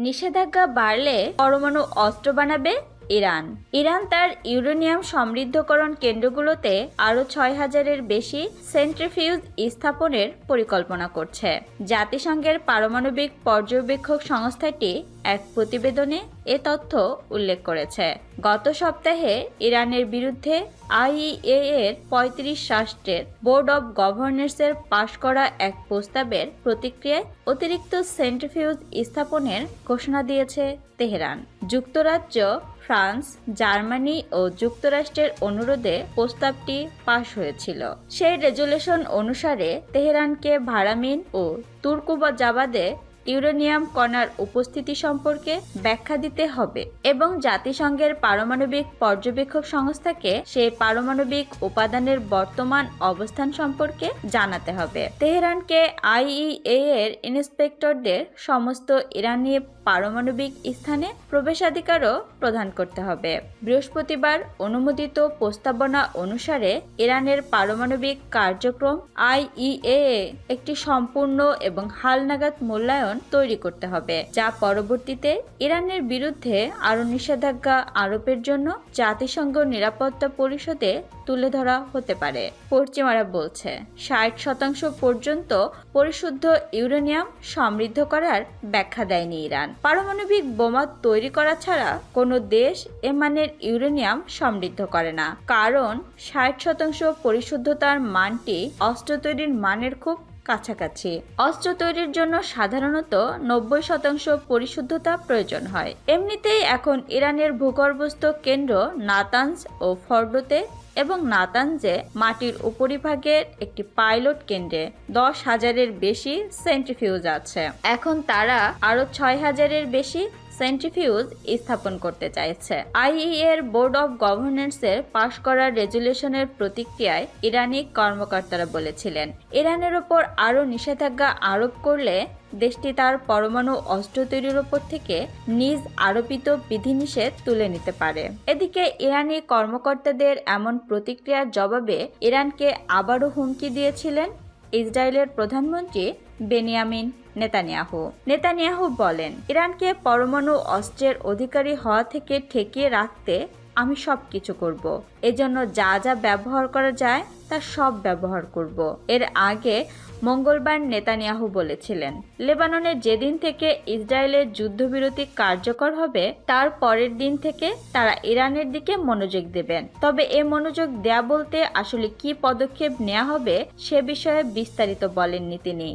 নিষেধাজ্ঞা বাড়লে পরমাণু অস্ত্র বানাবে ইরান। ইরান তার ইউরেনিয়াম সমৃদ্ধকরণ কেন্দ্রগুলোতে আরও ছয় হাজারের বেশি সেন্ট্রিফিউজ স্থাপনের পরিকল্পনা করছে। জাতিসংঘের পারমাণবিক পর্যবেক্ষক সংস্থাটি এক প্রতিবেদনে এ তথ্য উল্লেখ করেছে। গত সপ্তাহে ইরানের বিরুদ্ধে আইইএ এর পঁয়ত্রিশ রাষ্ট্রের বোর্ড অব গভর্নর্সের পাশ করা এক প্রস্তাবের প্রতিক্রিয়ায় অতিরিক্ত সেন্ট্রিফিউজ স্থাপনের ঘোষণা দিয়েছে তেহরান। যুক্তরাজ্য, ফ্রান্স, জার্মানি ও যুক্তরাষ্ট্রের অনুরোধে প্রস্তাবটি পাশ হয়েছিল। সেই রেজুলেশন অনুসারে তেহরানকে ভারামিন ও তুর্কুবাজাবাদে ইউরেনিয়াম কণার উপস্থিতি সম্পর্কে ব্যাখ্যা দিতে হবে এবং জাতিসংঘের পারমাণবিক পর্যবেক্ষক সংস্থাকে সেই পারমাণবিক উপাদানের বর্তমান অবস্থান সম্পর্কে জানাতে হবে। তেহরানকে আইইএ এর ইন্সপেক্টরদের সমস্ত ইরানি পারমাণবিক স্থানে প্রবেশাধিকারও প্রদান করতে হবে। বৃহস্পতিবার অনুমোদিত প্রস্তাবনা অনুসারে ইরানের পারমাণবিক কার্যক্রম আইইএ একটি সম্পূর্ণ এবং হালনাগাদ মূল্যায়ন তৈরি করতে হবে, যা পরবর্তীতে ইরানের বিরুদ্ধে আরও নিষেধাজ্ঞা আরোপের জন্য জাতিসংঘ নিরাপত্তা পরিষদে তুলে ধরা হতে পারে। পশ্চিমারা বলছে, ষাট শতাংশ পর্যন্ত পরিশুদ্ধ ইউরেনিয়াম সমৃদ্ধ করার ব্যাখ্যা দেয়নি ইরান। পারমাণবিক বোমা তৈরি করা ছাড়া কোনো দেশ এমানের ইউরেনিয়াম সমৃদ্ধ করে না। কারণ ষাট শতাংশ পরিশুদ্ধতার মানটি অস্ত্র তৈরির মানের খুব কাছাকাছি। অস্ত্র তৈরির জন্য সাধারণত নব্বই শতাংশ পরিশুদ্ধতা প্রয়োজন হয়। এমনিতেই এখন ইরানের ভূগর্ভস্থ কেন্দ্র নাতানস ও ফর্ডোতে এবং নাতানজে মাটির উপরিভাগের একটি পাইলট কেন্দ্রে দশ হাজারের বেশি সেন্ট্রিফিউজ আছে। এখন তারা আরও ছয় হাজারের বেশি সেন্ট্রিফিউজ স্থাপন করতে চাইছে। আইই এর বোর্ড অব গভর্নেন্সের পাশ করা রেজুলেশনের প্রতিক্রিয়ায় ইরানি কর্মকর্তারা বলেছিলেন, ইরানের ওপর আরও নিষেধাজ্ঞা আরোপ করলে দেশটি তার পরমাণু অস্ত্র তৈরির ওপর থেকে নিজ আরোপিত বিধিনিষেধ তুলে নিতে পারে। এদিকে ইরানি কর্মকর্তাদের এমন প্রতিক্রিয়ার জবাবে ইরানকে আবারও হুমকি দিয়েছিলেন ইসরায়েলের প্রধানমন্ত্রী বেনিয়ামিন নেতানিয়াহু। নেতানিয়াহু বলেন, ইরানকে পরমাণু অস্ত্রের অধিকারী হওয়া থেকে ঠেকিয়ে রাখতে আমি সব কিছু করব। এজন্য যা যা ব্যবহার করা যায়, তা সব ব্যবহার করব। এর আগে মঙ্গলবার নেতানিয়াহু বলেছিলেন লেবাননের যেদিন থেকে ইসরায়েলের যুদ্ধবিরতি কার্যকর হবে, তার পরের দিন থেকে তারা ইরানের দিকে মনোযোগ দেবেন। তবে এ মনোযোগ দেয়া বলতে আসলে কি পদক্ষেপ নেওয়া হবে, সে বিষয়ে বিস্তারিত বলেননি তিনি।